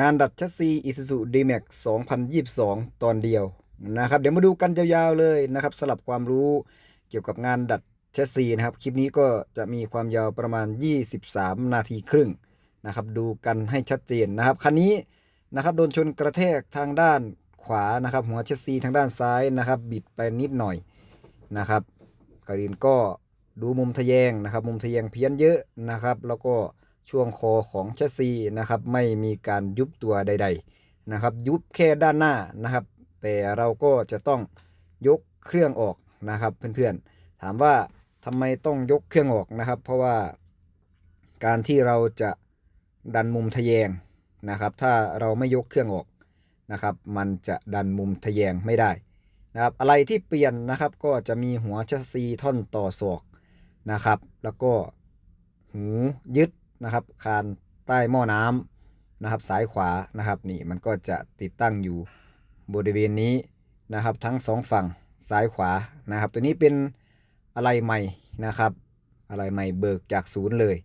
งานดัดชัสซี Isuzu D-Max 2022 ตอนเดียวนะครับ เดี๋ยวมาดูกันยาวๆเลยนะครับสลับความรู้เกี่ยวกับงานดัดชัสซีนะครับ คลิปนี้ก็จะมีความยาวประมาณ 23 นาทีครึ่งนะครับ ดูกันให้ชัดเจนนะครับ คันนี้นะครับโดนชนกระแทกทางด้านขวานะครับ หัวชัสซีทางด้านซ้ายนะครับ บิดไปนิดหน่อยนะครับก่อนอื่นก็ดูมุมทะแยงนะครับ มุมทะแยงเพี้ยนเยอะนะครับ แล้วก็ ช่วงคอของแชสซีนะครับไม่มีการยุบตัวใด ๆนะครับ ยุบแค่ด้านหน้านะครับ แต่เราก็จะต้องยกเครื่องออกนะครับ เพื่อนๆถามว่าทำไมต้องยกเครื่องออกนะครับ เพราะว่าการที่เราจะดันมุมทะแยงนะครับ ถ้าเราไม่ยกเครื่องออกนะครับ มันจะดันมุมทะแยงไม่ได้นะครับอะไรที่เปลี่ยนนะครับก็จะมีหัวแชสซีท่อนต่อศอกนะครับ แล้วก็หูยึด นะครับ คานใต้หม้อน้ำนะครับสายขวานะครับนี่มันก็จะติดตั้งอยู่บริเวณนี้นะครับ ทั้งสองฝั่งซ้ายขวานะครับ ตัวนี้เป็นอะไรใหม่นะครับ อะไรใหม่เบิกจากศูนย์เลย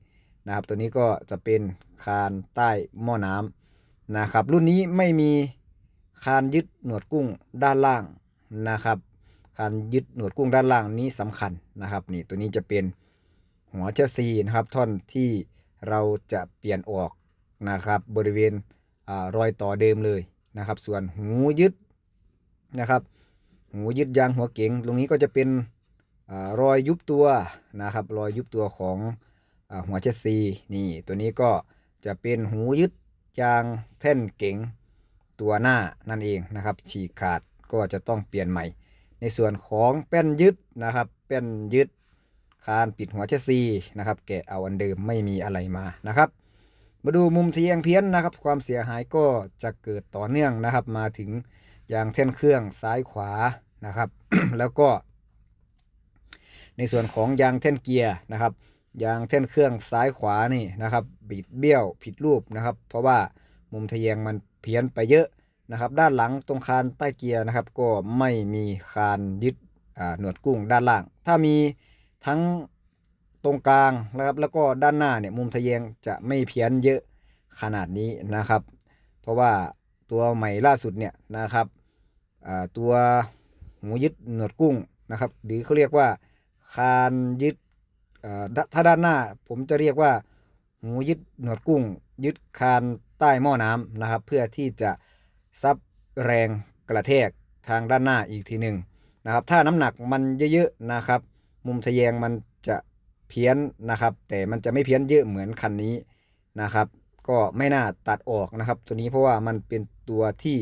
นะครับ ตัวนี้ก็จะเป็นคานใต้หม้อน้ำนะครับ รุ่นนี้ไม่มีคานยึดหนวดกุ้งด้านล่างนะครับคานยึดหนวดกุ้งด้านล่างนี้สำคัญนะครับ นี่ตัวนี้จะเป็นหัวเชสซีนะครับท่อนที่ เราจะเปลี่ยนออกนะครับบริเวณอรอยต่อเดิมเลยนะครับ ส่วนหูยึดนะครับ หูยึดยางหัวเก๋งตรงนี้ก็จะเป็นอรอยยุบตัวนะครับ รอยยุบตัวของอหัวเชสซีนี่ตัวนี้ก็จะเป็นหูยึดยางแท่นเก๋งตัวหน้านั่นเองนะครับ ฉีกขาดก็จะต้องเปลี่ยนใหม่ ในส่วนของแป้นยึดนะครับ แป้นยึด คานปิดหัวเชสซีนะครับแกะเอาอันเดิมไม่มีอะไรมานะครับ มาดูมุมทะแยงเพี้ยนนะครับ ความเสียหายก็จะเกิดต่อเนื่องนะครับ มาถึงยางแท่นเครื่องซ้ายขวานะครับ แล้วก็ ในส่วนของยางแท่นเกียร์นะครับยางแท่นเครื่องซ้ายขวานี่นะครับ บิดเบี้ยวผิดรูปนะครับ เพราะว่ามุมทะแยงมันเพี้ยนไปเยอะนะครับ ด้านหลังตรงคานใต้เกียร์นะครับ ก็ไม่มีคานยึดหนวดกุ้งด้านล่าง ถ้ามี ทั้งตรงกลางนะครับ แล้วก็ด้านหน้าเนี่ยมุมทะแยงจะไม่เพี้ยนเยอะขนาดนี้นะครับ เพราะว่าตัวใหม่ล่าสุดเนี่ยนะครับตัวหูยึดหนวดกุ้งนะครับ หรือเขาเรียกว่าคานยึดถ้าด้านหน้าผมจะเรียกว่าหูยึดหนวดกุ้ง ยึดคานใต้หม้อน้ำนะครับ เพื่อที่จะซับแรงกระแทกทางด้านหน้าอีกทีหนึ่งนะครับ ถ้าน้ำหนักมันเยอะๆนะครับ มุมทะแยงมันจะเพี้ยนนะครับ แต่มันจะไม่เพี้ยนเยอะเหมือนคันนี้นะครับ ก็ไม่น่าตัดออกนะครับ ตัวนี้เพราะว่ามันเป็นตัวที่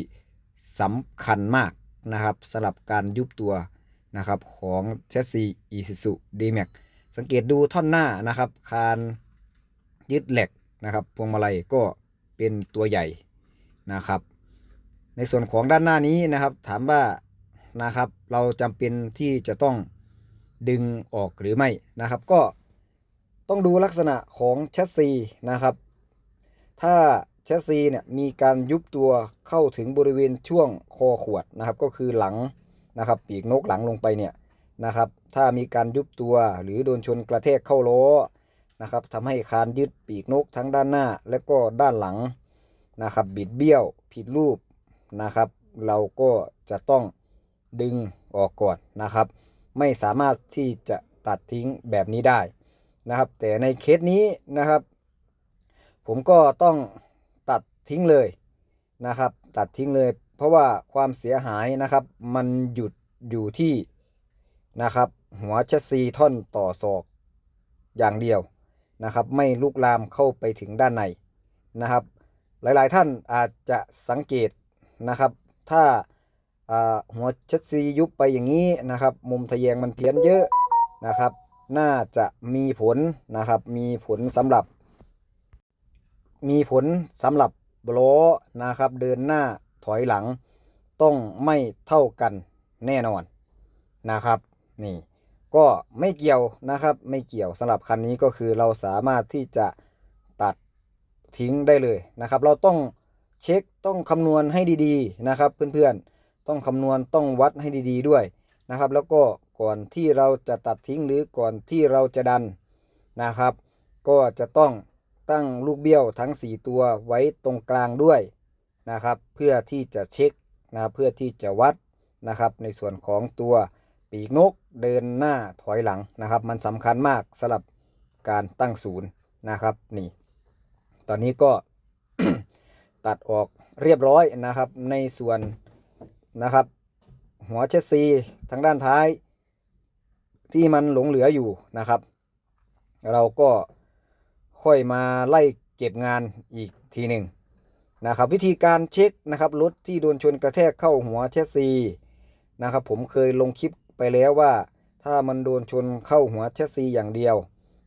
สำคัญมากนะครับสำหรับการยุบตัวนะครับของเชสซี Isuzu D-Max สังเกตดูท่อนหน้านะครับคานยึดเหล็กนะครับพวงมาลัยก็เป็นตัวใหญ่นะครับ ในส่วนของด้านหน้านี้นะครับ ถามว่านะครับเราจำเป็นที่จะต้อง ดึงออกหรือไม่นะครับ ก็ต้องดูลักษณะของแชสซีนะครับ ถ้าแชสซีเนี่ยมีการยุบตัวเข้าถึงบริเวณช่วงคอขวดนะครับ ก็คือหลังนะครับปีกนกหลังลงไปเนี่ยนะครับ ถ้ามีการยุบตัวหรือโดนชนกระแทกเข้าล้อนะครับทำให้คานยึดปีกนกทั้งด้านหน้าและก็ด้านหลังนะครับ บิดเบี้ยวผิดรูปนะครับ เราก็จะต้องดึงออกก่อนนะครับ ไม่สามารถที่จะตัดทิ้งแบบนี้ได้นะครับ แต่ในเคสนี้นะครับ ผมก็ต้องตัดทิ้งเลยนะครับ ตัดทิ้งเลย เพราะว่าความเสียหายนะครับ มันหยุดอยู่ที่นะครับ หัวชสซีท่อนต่อศอกอย่างเดียวนะครับ ไม่ลุกลามเข้าไปถึงด้านในนะครับ หลายๆท่านอาจจะสังเกตนะครับ ถ้า หัวชัดซียุบไปอย่างนี้นะครับ มุมทะแยงมันเพี้ยนเยอะนะครับ น่าจะมีผลนะครับ มีผลสำหรับ มีผลสำหรับล้อนะครับ เดินหน้าถอยหลัง ต้องไม่เท่ากันแน่นอนนะครับนี่ก็ไม่เกี่ยวนะครับ ไม่เกี่ยวสำหรับคันนี้ก็คือเราสามารถที่จะตัดทิ้งได้เลยนะครับ เราต้องเช็คต้องคำนวณให้ดีๆนะครับ เพื่อนๆ ต้องคำนวณต้องวัดให้ดี ๆ ด้วยนะครับ แล้วก็ก่อนที่เราจะตัดทิ้งหรือก่อนที่เราจะดันนะครับ ก็จะต้องตั้งลูกเบี้ยวทั้ง 4 ตัวไว้ตรงกลางด้วยนะครับ เพื่อที่จะเช็คนะเพื่อที่จะวัดนะครับ ในส่วนของตัวปีกนกเดินหน้าถอยหลังนะครับ มันสำคัญมากสำหรับการตั้งศูนย์นะครับนี่ ตอนนี้ก็ตัดออกเรียบร้อยนะครับในส่วน นะครับ หัวเชสซีทางด้านท้าย ที่มันหลงเหลืออยู่นะครับ เราก็ค่อยมาไล่เก็บงานอีกทีหนึ่งนะครับ วิธีการเช็คนะครับรถที่โดนชนกระแทกเข้าหัวเชสซีนะครับ ผมเคยลงคลิปไปแล้วว่า ถ้ามันโดนชนเข้าหัวเชสซีอย่างเดียว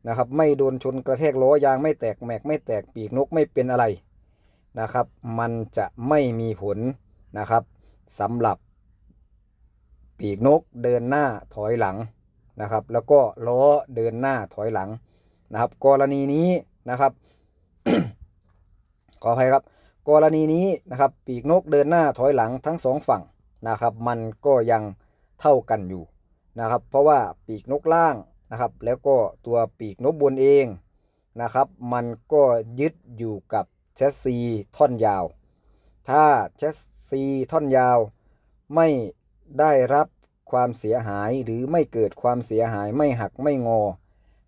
นะครับ ไม่โดนชนกระแทกล้อยางไม่แตกแม็กไม่แตกปีกนกไม่เป็นอะไรนะครับ มันจะไม่มีผลนะครับ สำหรับ ปีกนกเดินหน้าถอยหลังนะครับ แล้วก็ล้อเดินหน้าถอยหลังนะครับ กรณีนี้นะครับขออภัยครับกรณีนี้นะครับปีกนกเดินหน้าถอยหลังทั้งสองฝั่งนะครับมันก็ยังเท่ากันอยู่นะครับเพราะว่าปีกนกล่างนะครับแล้วก็ตัวปีกนกบนเองนะครับมันก็ยึดอยู่กับแชสซีท่อนยาว ถ้าแชสซีท่อนยาว ไม่ได้รับความเสียหายหรือไม่เกิดความเสียหายไม่หักไม่งอ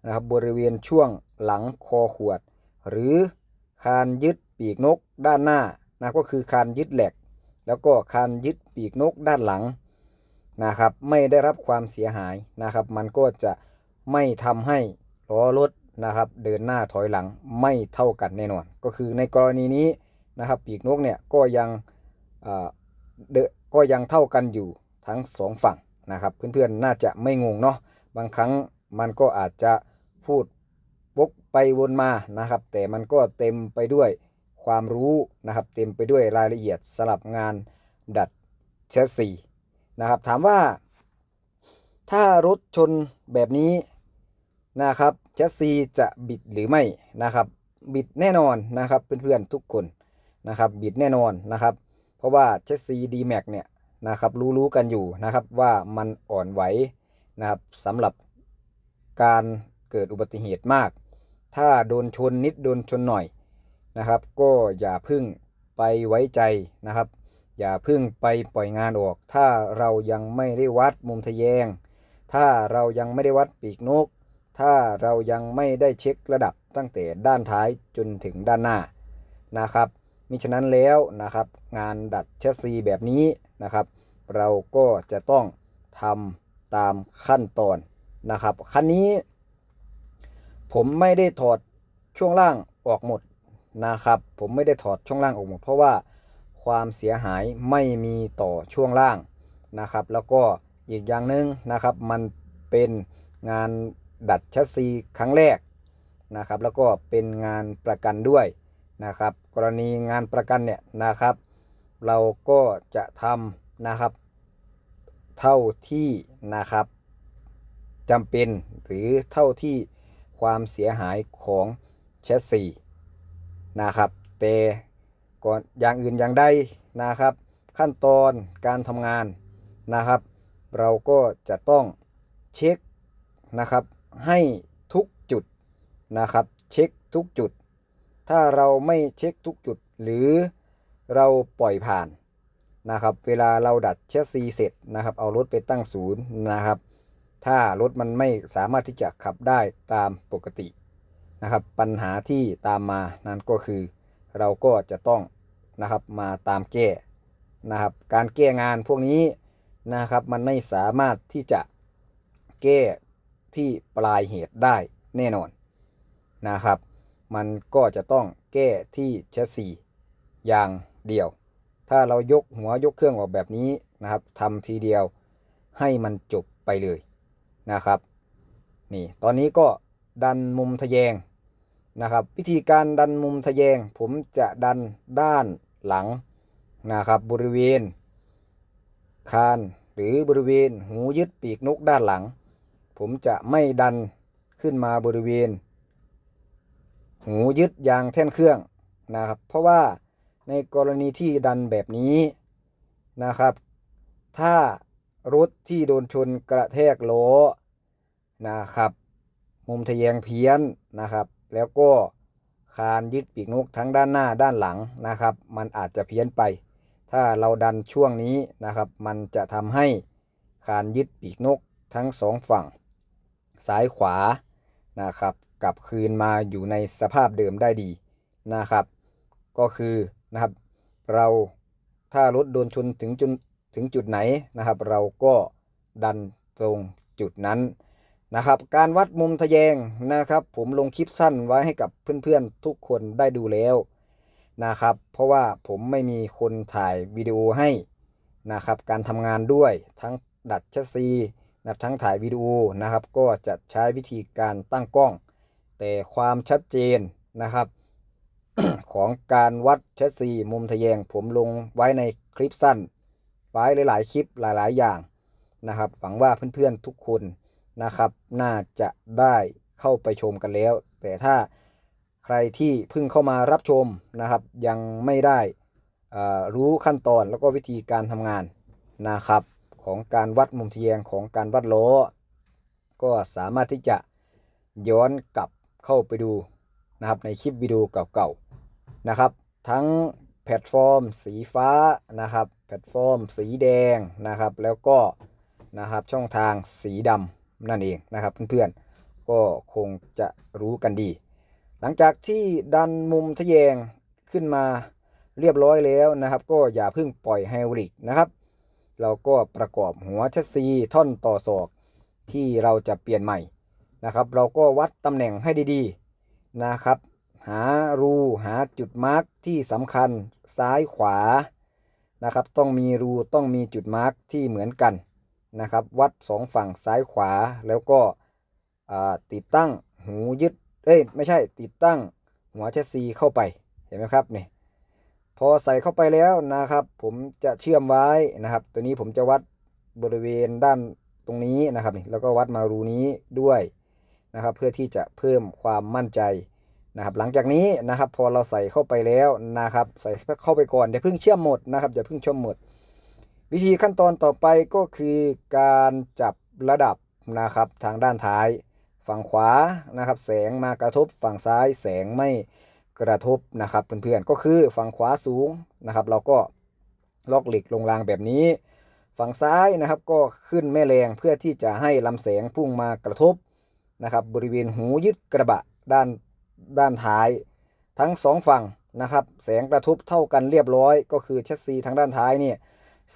นะครับบริเวณช่วงหลังคอขวด หรือคานยึดปีกนกด้านหน้านะก็คือคานยึดแหลก แล้วก็คานยึดปีกนกด้านหลังนะครับไม่ได้รับความเสียหายนะครับ มันก็จะไม่ทำให้ล้อรถนะครับ เดินหน้าถอยหลังไม่เท่ากันแน่นอน ก็คือในกรณีนี้ นะครับปีกนกเนี่ยก็ยังเดอะก็ยังเท่ากันอยู่ทั้งสองฝั่งนะครับ เพื่อนๆน่าจะไม่งงเนาะบางครั้งมันก็อาจจะพูดวกไปวนมานะครับ แต่มันก็เต็มไปด้วยความรู้นะครับ เต็มไปด้วยรายละเอียดสลับงานดัดเชสซีนะครับ ถามว่า ถ้ารถชนแบบนี้นะครับเชสซีจะบิดหรือไม่นะครับ บิดแน่นอนนะครับเพื่อนๆทุกคน นะครับบิดแน่นอนนะครับ เพราะว่าเชสซีดีแม็กเนี่ยนะครับรู้ๆกันอยู่นะครับว่ามันอ่อนไหวนะครับสำหรับการเกิดอุบัติเหตุมาก ถ้าโดนชนนิดโดนชนหน่อยนะครับ ก็อย่าพึ่งไปไว้ใจนะครับ อย่าพึ่งไปปล่อยงานออก ถ้าเรายังไม่ได้วัดมุมทะแยง ถ้าเรายังไม่ได้วัดปีกนก ถ้าเรายังไม่ได้เช็คระดับตั้งแต่ด้านท้ายจนถึงด้านหน้านะครับ มิฉะนั้นแล้วนะครับ งานดัดเชสซีแบบนี้นะครับ เราก็จะต้องทำตามขั้นตอนนะครับคันนี้ ผมไม่ได้ถอดช่วงล่างออกหมดนะครับ ผมไม่ได้ถอดช่วงล่างออกหมด เพราะว่าความเสียหายไม่มีต่อช่วงล่างนะครับ แล้วก็อีกอย่างหนึ่งนะครับ มันเป็นงานดัดแชสซีครั้งแรกนะครับ แล้วก็เป็นงานประกันด้วย นะครับ กรณีงานประกันเนี่ยนะครับ เราก็จะทำนะครับ เท่าที่นะครับจำเป็นหรือเท่าที่ความเสียหายของแชสซีนะครับ แต่ก่อนอย่างอื่นอย่างใดนะครับ ขั้นตอนการทำงานนะครับ เราก็จะต้องเช็คนะครับให้ทุกจุดนะครับ เช็คทุกจุด ถ้าเราไม่เช็คทุกจุดหรือเราปล่อยผ่านนะครับ เวลาเราดัดแชสซีเสร็จนะครับ เอารถไปตั้งศูนย์นะครับ ถ้ารถมันไม่สามารถที่จะขับได้ตามปกตินะครับ ปัญหาที่ตามมานั้นก็คือ เราก็จะต้องนะครับมาตามแก้นะครับ การแก้งานพวกนี้นะครับ มันไม่สามารถที่จะแก้ที่ปลายเหตุได้แน่นอนนะครับ มันก็จะต้องแก้ที่แชสซีอย่างเดียว ถ้าเรายกหัวยกเครื่องออกแบบนี้นะครับทำทีเดียวให้มันจบไปเลยนะครับ นี่ตอนนี้ก็ดันมุมทะแยงนะครับ วิธีการดันมุมทะแยง ผมจะดันด้านหลังนะครับ บริเวณ คานหรือบริเวณหูยึดปีกนกด้านหลัง ผมจะไม่ดันขึ้นมาบริเวณ หูยึดยางแท่นเครื่องนะครับ เพราะว่าในกรณีที่ดันแบบนี้นะครับ ถ้ารถที่โดนชนกระแทกล้อนะครับ มุมทะแยงเพี้ยนนะครับ แล้วก็คานยึดปีกนกทั้งด้านหน้าด้านหลังนะครับ มันอาจจะเพี้ยนไป ถ้าเราดันช่วงนี้นะครับ มันจะทำให้คานยึดปีกนกทั้งสองฝั่ง ซ้ายขวานะครับ กลับคืนมาอยู่ในสภาพเดิมได้ดีนะครับ ก็คือนะครับ เราถ้ารถโดนชนถึงจุดถึงจุดไหนนะครับ เราก็ดันตรงจุดนั้นนะครับ การวัดมุมทะแยงนะครับ ผมลงคลิปสั้นไว้ให้กับเพื่อนๆทุกคนได้ดูแล้วนะครับ เพราะว่าผมไม่มีคนถ่ายวิดีโอให้นะครับ การทำงานด้วยทั้งดัดแชสซีนะทั้งถ่ายวิดีโอนะครับ ก็จะใช้วิธีการตั้งกล้อง แต่ความชัดเจนนะครับ ของการวัดแชสซีมุมทะแยง ผมลงไว้ในคลิปสั้น ไว้หลาย ๆ คลิปหลาย ๆ อย่างนะครับ หวังว่าเพื่อน ๆ ทุกคนนะครับ น่าจะได้เข้าไปชมกันแล้ว แต่ถ้าใครที่เพิ่งเข้ามารับชมนะครับ ยังไม่ได้รู้ขั้นตอนแล้วก็วิธีการทำงานนะครับ ของการวัดมุมทะแยงของการวัดล้อก็สามารถที่จะย้อนกลับ เข้าไปดูนะครับในคลิปวิดีโอเก่าๆนะครับ ทั้งแพลตฟอร์ม สีฟ้านะครับแพลตฟอร์ม สีแดงนะครับ แล้วก็นะครับช่องทางสีดำนั่นเองนะครับเพื่อนๆก็คงจะรู้กันดี หลังจากที่ดันมุมทะแยงขึ้นมาเรียบร้อยแล้วนะครับ ก็อย่าเพิ่งปล่อยไฮดริกนะครับ เราก็ประกอบหัวแชสซีท่อนต่อศอกที่เราจะเปลี่ยนใหม่ นะครับ เราก็วัดตำแหน่งให้ดีๆนะครับ หารูหาจุดมาร์กที่สำคัญซ้ายขวานะครับ ต้องมีรูต้องมีจุดมาร์กที่เหมือนกันนะครับ วัดสองฝั่งซ้ายขวาแล้วก็ติดตั้งหูยึดเอ้ยไม่ใช่ติดตั้งหัวแชสซีเข้าไปเห็นไหมครับนี่พอใส่เข้าไปแล้วนะครับ ผมจะเชื่อมไว้นะครับ ตัวนี้ผมจะวัดบริเวณด้านตรงนี้นะครับนี่แล้วก็วัดมารูนี้ด้วย นะครับ เพื่อที่จะเพิ่มความมั่นใจนะครับหลังจากนี้นะครับพอเราใส่เข้าไปแล้วนะครับใส่เข้าไปก่อนอย่าเพิ่งเชื่อมหมดนะครับอย่าเพิ่งเชื่อมหมด วิธีขั้นตอนต่อไปก็คือการจับระดับนะครับทางด้านท้าย ฝั่งขวานะครับ แสงมากระทบฝั่งซ้ายแสงไม่กระทบนะครับเพื่อนๆก็คือฝั่งขวาสูงนะครับ เราก็ล็อกเหล็กลงรางแบบนี้ ฝั่งซ้ายนะครับก็ขึ้นแม่แรงเพื่อที่จะให้ลำแสงพุ่งมากระทบ นะครับบริเวณหูยึดกระบะด้านด้านท้าย ทั้งสองฝั่งนะครับแสงกระทบเท่ากันเรียบร้อย ก็คือแชสซีทางด้านท้ายเนี่ย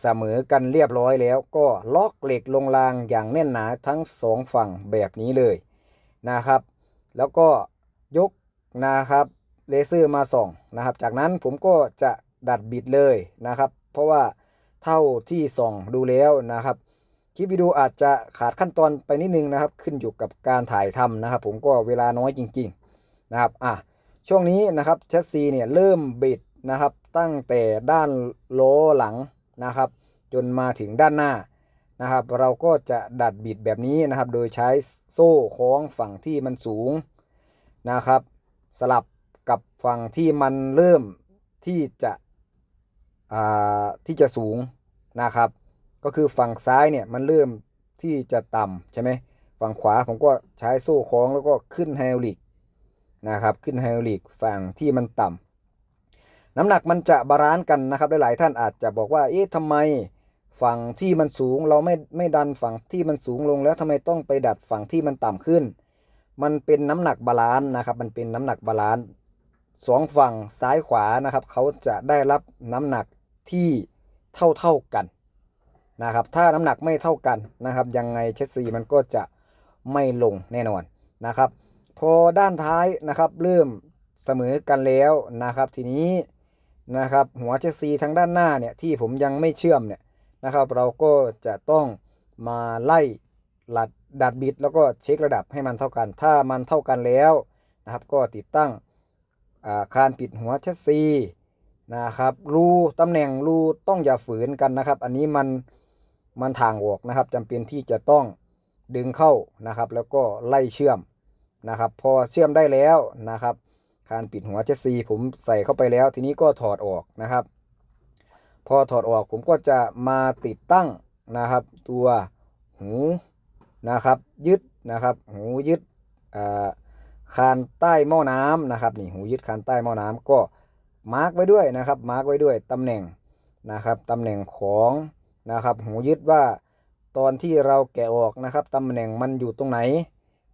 เสมอกันเรียบร้อยแล้วก็ล็อกเหล็กลงรางอย่างแน่นหนาทั้งสองฝั่งแบบนี้เลยนะครับ แล้วก็ยกนะครับเลเซอร์มาส่องนะครับ จากนั้นผมก็จะดัดบิดเลยนะครับ เพราะว่าเท่าที่ส่องดูแล้วนะครับ คลิปวิดีโออาจจะขาดขั้นตอนไปนิดนึงนะครับ ขึ้นอยู่กับการถ่ายทำนะครับ ผมก็เวลาน้อยจริง ๆนะครับอะช่วงนี้นะครับแชสซีเนี่ยเริ่มบิดนะครับ ตั้งแต่ด้านล้อหลังนะครับ จนมาถึงด้านหน้านะครับ เราก็จะดัดบิดแบบนี้นะครับ โดยใช้โซ่คล้องฝั่งที่มันสูงนะครับ สลับกับฝั่งที่มันเริ่มที่จะอ่าที่จะสูงนะครับ ก็คือฝั่งซ้ายเนี่ยมันเริ่มที่จะต่ำใช่ไหมฝั่งขวาผมก็ใช้โซ่คล้องแล้วก็ขึ้นไฮดรอลิกนะครับขึ้นไฮดรอลิกฝั่งที่มันต่ำน้ำหนักมันจะบาลานซ์กันนะครับหลายๆท่านอาจจะบอกว่าเอ๊ะทำไมฝั่งที่มันสูงเราไม่ไม่ดันฝั่งที่มันสูงลงแล้วทำไมต้องไปดัดฝั่งที่มันต่ำขึ้น มันเป็นน้ำหนักบาลานซ์นะครับมันเป็นน้ำหนักบาลานซ์สองฝั่งซ้ายขวานะครับเขาจะได้รับน้ำหนักที่เท่าเท่าๆกัน นะครับ ถ้าน้ำหนักไม่เท่ากันนะครับ ยังไงเชสซีมันก็จะไม่ลงแน่นอนนะครับ พอด้านท้ายนะครับเริ่มเสมอกันแล้วนะครับ ทีนี้นะครับหัวเชสซีทางด้านหน้าเนี่ยที่ผมยังไม่เชื่อมเนี่ยนะครับ เราก็จะต้องมาไล่หลัดดัดบิดแล้วก็เช็คระดับให้มันเท่ากัน ถ้ามันเท่ากันแล้วนะครับ ก็ติดตั้งาคานปิดหัวแชสซีนะครับรูตำแหน่งรูต้องอย่าฝืนกันนะครับ อันนี้มัน มันทางออกนะครับจำเป็นที่จะต้องดึงเข้านะครับ แล้วก็ไล่เชื่อมนะครับ พอเชื่อมได้แล้วนะครับคานปิดหัวแชสซีผมใส่เข้าไปแล้ว ทีนี้ก็ถอดออกนะครับ พอถอดออกผมก็จะมาติดตั้งนะครับ ตัวหูนะครับ ยึดนะครับ หูยึดคานใต้หม้อน้ำนะครับนี่หูยึดคานใต้หม้อน้ำก็มาร์กไว้ด้วยนะครับมาร์กไว้ด้วยตำแหน่งนะครับตำแหน่งของ นะครับหูยึดว่าตอนที่เราแกะออกนะครับตำแหน่งมันอยู่ตรงไหน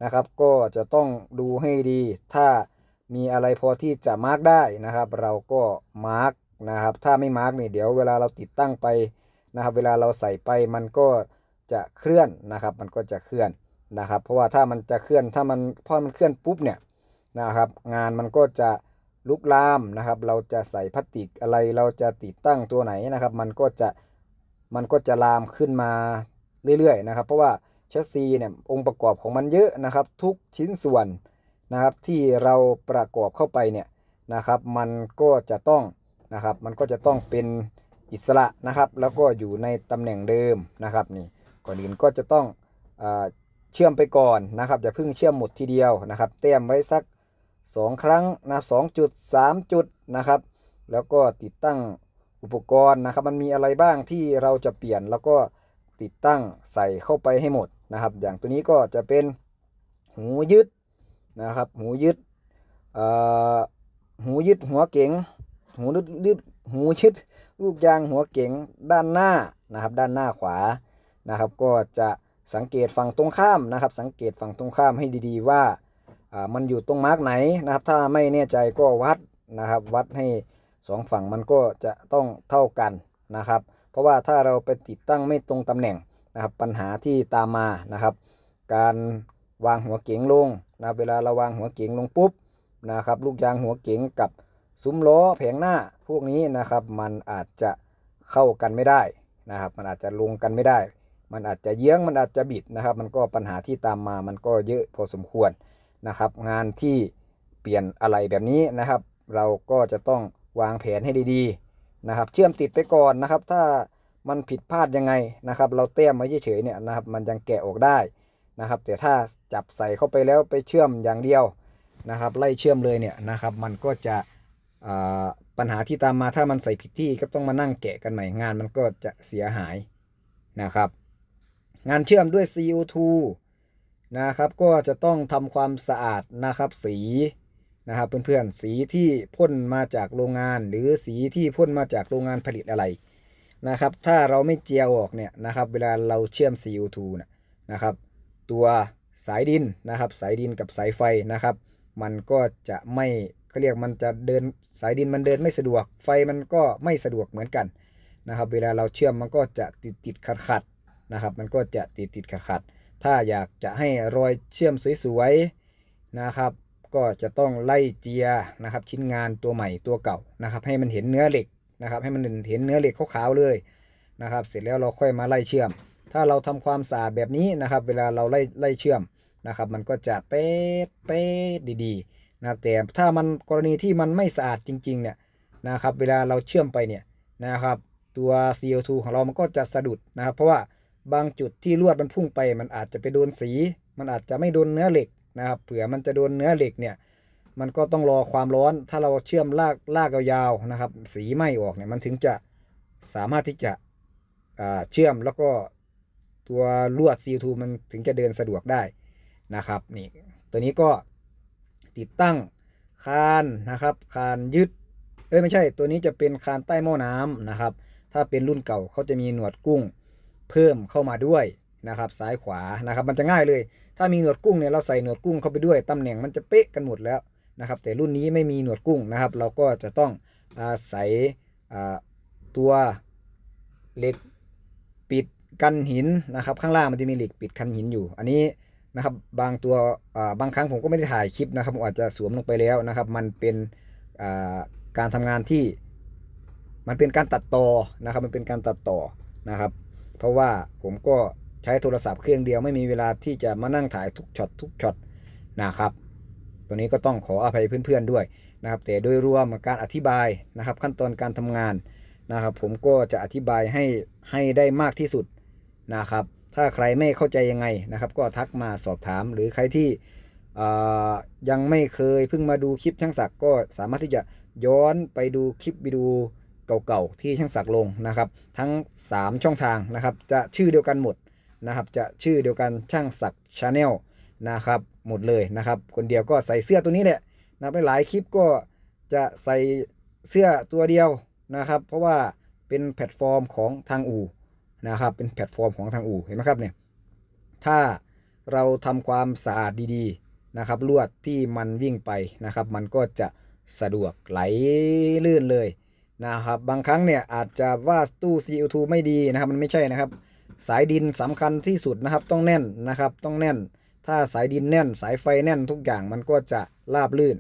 นะครับ ก็จะต้องดูให้ดี ถ้ามีอะไรพอที่จะมาร์กได้นะครับ เราก็มาร์กนะครับ ถ้าไม่มาร์กนี่เดี๋ยวเวลาเราติดตั้งไปนะครับ เวลาเราใส่ไปมันก็จะเคลื่อนนะครับ มันก็จะเคลื่อนนะครับ เพราะว่าถ้ามันจะเคลื่อนถ้ามันพอมันเคลื่อนปุ๊บเนี่ยนะครับ งานมันก็จะลุกลามนะครับ เราจะใส่พลาสติกอะไรเราจะติดตั้งตัวไหนนะครับ มันก็จะ มันก็จะลามขึ้นมาเรื่อยๆนะครับเพราะว่าแชสซีเนี่ยองค์ประกอบของมันเยอะนะครับทุกชิ้นส่วนนะครับที่เราประกอบเข้าไปเนี่ยนะครับมันก็จะต้องนะครับมันก็จะต้องเป็นอิสระนะครับ แล้วก็อยู่ในตำแหน่งเดิมนะครับนี่ก่อนอื่นก็จะต้องอเชื่อมไปก่อนนะครับอย่าเพิ่งเชื่อมหมดทีเดียวนะครับเตรียมไว้สัก 2 ครั้งนะสองจุดสามจุดนะครับแล้วก็ติดตั้ง อุปกรณ์นะครับมันมีอะไรบ้างที่เราจะเปลี่ยนแล้วก็ติดตั้งใส่เข้าไปให้หมดนะครับ อย่างตัวนี้ก็จะเป็นหูยึดนะครับ หูยึดหูยึดหัวเก๋งหูยึดหูยึดลูกยางหัวเก๋งด้านหน้านะครับ ด้านหน้าขวานะครับ ก็จะสังเกตฝั่งตรงข้ามนะครับ สังเกตฝั่งตรงข้ามให้ดีๆว่ามันอยู่ตรงมาร์กไหนนะครับ ถ้าไม่แน่ใจก็วัดนะครับ วัดให้ สองฝั่งมันก็จะต้องเท่ากันนะครับ เพราะว่าถ้าเราไปติดตั้งไม่ตรงตำแหน่งนะครับ ปัญหาที่ตามมานะครับ การวางหัวเก๋งลงนะเวลาเราวางหัวเก๋งลงปุ๊บนะครับ ลูกยางหัวเก๋งกับซุ้มล้อแผงหน้าพวกนี้นะครับ มันอาจจะเข้ากันไม่ได้นะครับ มันอาจจะลงกันไม่ได้ มันอาจจะเยื้องมันอาจจะบิดนะครับ มันก็ปัญหาที่ตามมามันก็เยอะพอสมควรนะครับ งานที่เปลี่ยนอะไรแบบนี้นะครับ เราก็จะต้อง วางแผนให้ดีๆนะครับ เชื่อมติดไปก่อนนะครับ ถ้ามันผิดพลาดยังไงนะครับ เราเต้มไว้เฉยๆเนี่ยนะครับ มันยังแกะออกได้นะครับ แต่ถ้าจับใส่เข้าไปแล้วไปเชื่อมอย่างเดียวนะครับ ไล่เชื่อมเลยเนี่ยนะครับ มันก็จะปัญหาที่ตามมาถ้ามันใส่ผิดที่ก็ต้องมานั่งแกะกันใหม่งานมันก็จะเสียหายนะครับ งานเชื่อมด้วย CO2 นะครับ ก็จะต้องทำความสะอาดนะครับสี นะครับเพื่อนๆสีที่พ่นมาจากโรงงาน หรือสีที่พ่นมาจากโรงงานผลิตอะไรนะครับ ถ้าเราไม่เจียวออกเนี่ยนะครับ เวลาเราเชื่อม CO2 นะนะครับ ตัวสายดินนะครับ สายดินกับสายไฟนะครับ มันก็จะไม่เขาเรียกมันจะเดินสายดินมันเดินไม่สะดวก ไฟมันก็ไม่สะดวกเหมือนกันนะครับ เวลาเราเชื่อมมันก็จะติดติดขัดขัดๆนะครับ มันก็จะติดติดขัดขัดถ้าอยากจะให้รอยเชื่อมสวยๆนะครับ ก็จะต้องไล่เจียนะครับ ชิ้นงานตัวใหม่ตัวเก่านะครับ ให้มันเห็นเนื้อเหล็กนะครับ ให้มันเห็นเนื้อเหล็กขาวๆเลยนะครับ เสร็จแล้วเราค่อยมาไล่เชื่อม ถ้าเราทำความสะอาดแบบนี้นะครับ เวลาเราไล่ไล่เชื่อมนะครับ มันก็จะเป๊ะเป๊ะดีๆนะครับแต่ถ้ามันกรณีที่มันไม่สะอาดจริงๆเนี่ยนะครับ เวลาเราเชื่อมไปเนี่ยนะครับ ตัว CO2 ของเรามันก็จะสะดุดนะครับ เพราะว่าบางจุดที่ลวดมันพุ่งไป มันอาจจะไปโดนสี มันอาจจะไม่โดนเนื้อเหล็ก นะครับเผื่อมันจะโดนเนื้อเหล็กเนี่ย มันก็ต้องรอความร้อนถ้าเราเชื่อมลากลากยาวๆนะครับ สีไหม้ออกเนี่ยมันถึงจะสามารถที่จะเชื่อมแล้วก็ตัวลวด CO2 มันถึงจะเดินสะดวกได้นะครับนี่ตัวนี้ก็ติดตั้งคานนะครับคานยึดเอ้ยไม่ใช่ ตัวนี้จะเป็นคานใต้หม้อน้ำนะครับ ถ้าเป็นรุ่นเก่าเขาจะมีหนวดกุ้งเพิ่มเข้ามาด้วยนะครับ ซ้ายขวานะครับ มันจะง่ายเลย ถ้ามีหนวดกุ้งเนี่ยเราใส่หนวดกุ้งเข้าไปด้วยตำแหน่งมันจะเป๊ะกันหมดแล้วนะครับ แต่รุ่นนี้ไม่มีหนวดกุ้งนะครับ เราก็จะต้องอาศัยอ่ตัวเหล็กปิดกันหินนะครับ ข้างล่างมันจะมีเหล็กปิดกันหินอยู่ อันนี้นะครับบางตัวาบางครั้งผมก็ไม่ได้ถ่ายคลิปนะครับผมอาจจะสวมลงไปแล้วนะครับ มันเป็นาการทำงานที่มันเป็นการตัดต่อนะครับ มันเป็นการตัดต่อนะครับ เพราะว่าผมก็ ใช้โทรศัพท์เครื่องเดียวไม่มีเวลาที่จะมานั่งถ่ายทุกช็อตทุกช็อตนะครับ ตัวนี้ก็ต้องขออภัยเพื่อนๆด้วยนะครับ แต่โดยรวมการอธิบายนะครับ ขั้นตอนการทำงานนะครับ ผมก็จะอธิบายให้ให้ได้มากที่สุดนะครับ ถ้าใครไม่เข้าใจยังไงนะครับ ก็ทักมาสอบถามหรือใครที่ยังไม่เคยเพิ่งมาดูคลิปช่างศักด์ก็สามารถที่จะย้อนไปดูคลิปวิดีโอเก่าๆที่ช่างศักด์ลงนะครับ ทั้ง 3 ช่องทางนะครับ จะชื่อเดียวกันหมด นะครับจะชื่อเดียวกันช่างศักชาแนลนะครับหมดเลยนะครับ คนเดียวก็ใส่เสื้อตัวนี้แหละนะหลายคลิปก็จะใส่เสื้อตัวเดียวนะครับ เพราะว่าเป็นแพลตฟอร์มของทางอู่นะครับ เป็นแพลตฟอร์มของทางอู่เห็นไหมครับเนี่ยถ้าเราทำความสะอาดดีๆนะครับลวดที่มันวิ่งไปนะครับ มันก็จะสะดวกไหลลื่นเลยนะครับ บางครั้งเนี่ยอาจจะว่าตู้ CO2 ไม่ดีนะครับ มันไม่ใช่นะครับ สายดินสำคัญที่สุดนะครับต้องแน่นนะครับ ต้องแน่น ถ้าสายดินแน่น สายไฟแน่นทุกอย่างมันก็จะราบลื่น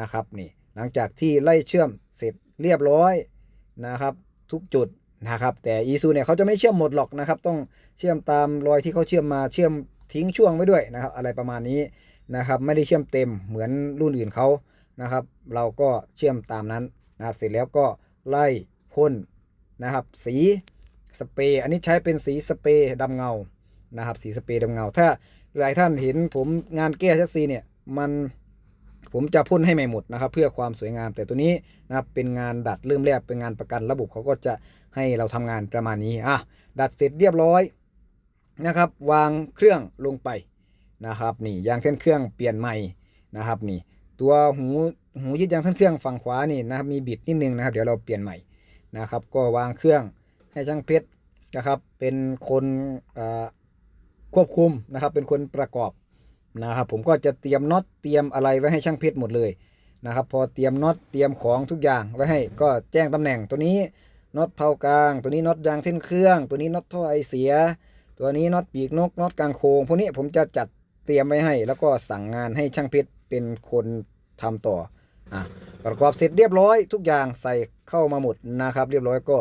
นะครับนี่หลังจากที่ไล่เชื่อมเสร็จเรียบร้อยนะครับ ทุกจุดนะครับแต่อีซูเนี่ยเขาจะไม่เชื่อมหมดหรอกนะครับ ต้องเชื่อมตามรอยที่เขาเชื่อมมาเชื่อมทิ้งช่วงไว้ด้วยนะครับ อะไรประมาณนี้นะครับ ไม่ได้เชื่อมเต็มเหมือนรุ่นอื่นเขานะครับ เราก็เชื่อมตามนั้นนะครับเสร็จแล้วก็ไล่พ่นนะครับ สี สเปรย์อันนี้ใช้เป็นสีสเปรย์ดำเงานะครับ สีสเปรย์ดำเงา ถ้าหลายท่านเห็นผมงานแก้ชัสซีเนี่ยมันผมจะพ่นให้ใหม่หมดนะครับ เพื่อความสวยงามแต่ตัวนี้นะครับเป็นงานดัดเริ่มแรกเป็นงานประกันระบบเขาก็จะให้เราทำงานประมาณนี้อะดัดเสร็จเรียบร้อยนะครับ วางเครื่องลงไปนะครับนี่ยางเส้นเครื่องเปลี่ยนใหม่นะครับนี่ตัวหูหูยึดยางเส้นเครื่องฝั่งขวานี่นะครับมีบิดนิดนึงนะครับ เดี๋ยวเราเปลี่ยนใหม่นะครับ ก็วางเครื่อง ให้ช่างเพชรนะครับ เป็นคนควบคุมนะครับ เป็นคนประกอบนะครับ ผมก็จะเตรียมน็อตเตรียมอะไรไว้ให้ช่างเพชรหมดเลยนะครับ พอเตรียมน็อตเตรียมของทุกอย่างไว้ให้ก็แจ้งตำแหน่งตัวนี้น็อตเผากลาง ตัวนี้น็อตยางเส้นเครื่อง ตัวนี้น็อตท่อไอเสีย ตัวนี้น็อตปีกนกน็อตกลางโคงพวกนี้ผมจะจัดเตรียมไว้ให้ แล้วก็สั่งงานให้ช่างเพชรเป็นคนทำต่ออะประกอบเสร็จเรียบร้อยทุกอย่างใส่เข้ามาหมดนะครับ เรียบร้อยก็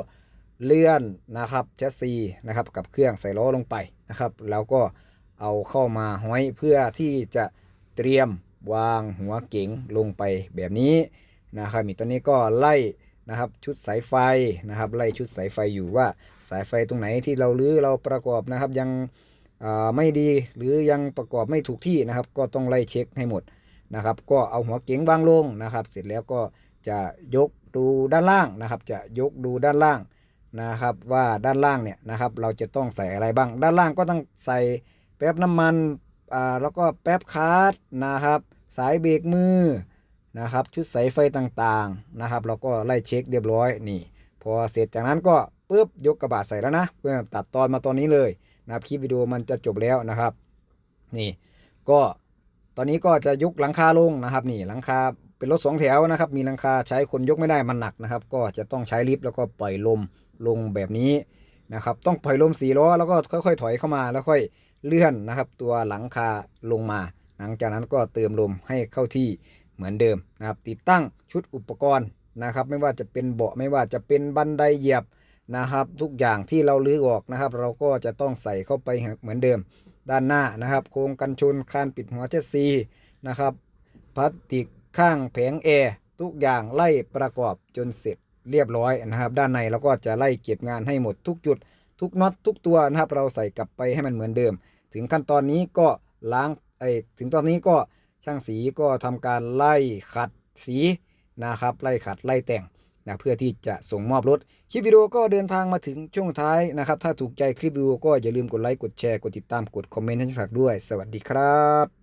เลื่อนนะครับแชสซีนะครับกับเครื่องใส่ล้อลงไปนะครับ แล้วก็เอาเข้ามาห้อยเพื่อที่จะเตรียมวางหัวเก๋งลงไปแบบนี้นะครับมีตอนนี้ก็ไล่นะครับชุดสายไฟนะครับ ไล่ชุดสายไฟอยู่ว่าสายไฟตรงไหนที่เราลื้อเราประกอบนะครับยังไม่ดีหรือยังประกอบไม่ถูกที่นะครับ ก็ต้องไล่เช็คให้หมดนะครับ ก็เอาหัวเก๋งวางลงนะครับ เสร็จแล้วก็จะยกดูด้านล่างนะครับ จะยกดูด้านล่าง นะครับว่าด้านล่างเนี่ยนะครับเราจะต้องใส่อะไรบ้าง ด้านล่างก็ต้องใส่แป๊บน้ำมันอ่าแล้วก็แป๊บคาร์ดนะครับ สายเบรกมือนะครับชุดสายไฟต่างๆนะครับ เราก็ไล่เช็คเรียบร้อยนี่พอเสร็จจากนั้นก็ปุ๊บยกกระบะใส่แล้วนะเพื่อตัดตอนมาตอนนี้เลยนะครับคลิปวิดีโอมันจะจบแล้วนะครับ นี่ก็ตอนนี้ก็จะยกหลังคาลงนะครับ นี่หลังคาเป็นรถสองแถวนะครับ มีหลังคาใช้คนยกไม่ได้มันหนักนะครับ ก็จะต้องใช้ลิฟต์แล้วก็ปล่อยลม ลงแบบนี้นะครับ ต้องปล่อยลมสี่ล้อแล้วก็ค่อยๆ ถอยเข้ามาแล้วค่อยเลื่อนนะครับ ตัวหลังคาลงมา หลังจากนั้นก็เติมลมให้เข้าที่เหมือนเดิมนะครับ ติดตั้งชุดอุปกรณ์นะครับ ไม่ว่าจะเป็นเบาะไม่ว่าจะเป็นบันไดเหยียบนะครับ ทุกอย่างที่เราลื้อออกนะครับ เราก็จะต้องใส่เข้าไปเหมือนเดิม ด้านหน้านะครับ โครงกันชนคานปิดหัวเชสซีนะครับพลาสติกข้างแผงแอร์ทุกอย่างไล่ประกอบจนเสร็จ เรียบร้อยนะครับ ด้านในเราก็จะไล่เก็บงานให้หมดทุกจุด ทุกน็อตทุกตัวนะครับ เราใส่กลับไปให้มันเหมือนเดิม ถึงขั้นตอนนี้ก็ล้างไอ้ถึงตอนนี้ก็ช่างสีก็ทำการไล่ขัดสีนะครับไล่ขัดไล่แต่งนะเพื่อที่จะส่งมอบรถ คลิปวิดีโอก็เดินทางมาถึงช่วงท้ายนะครับ ถ้าถูกใจคลิปวิดีโอก็อย่าลืมกดไลค์กดแชร์กดติดตามกดคอมเมนต์ให้ชักด้วย สวัสดีครับ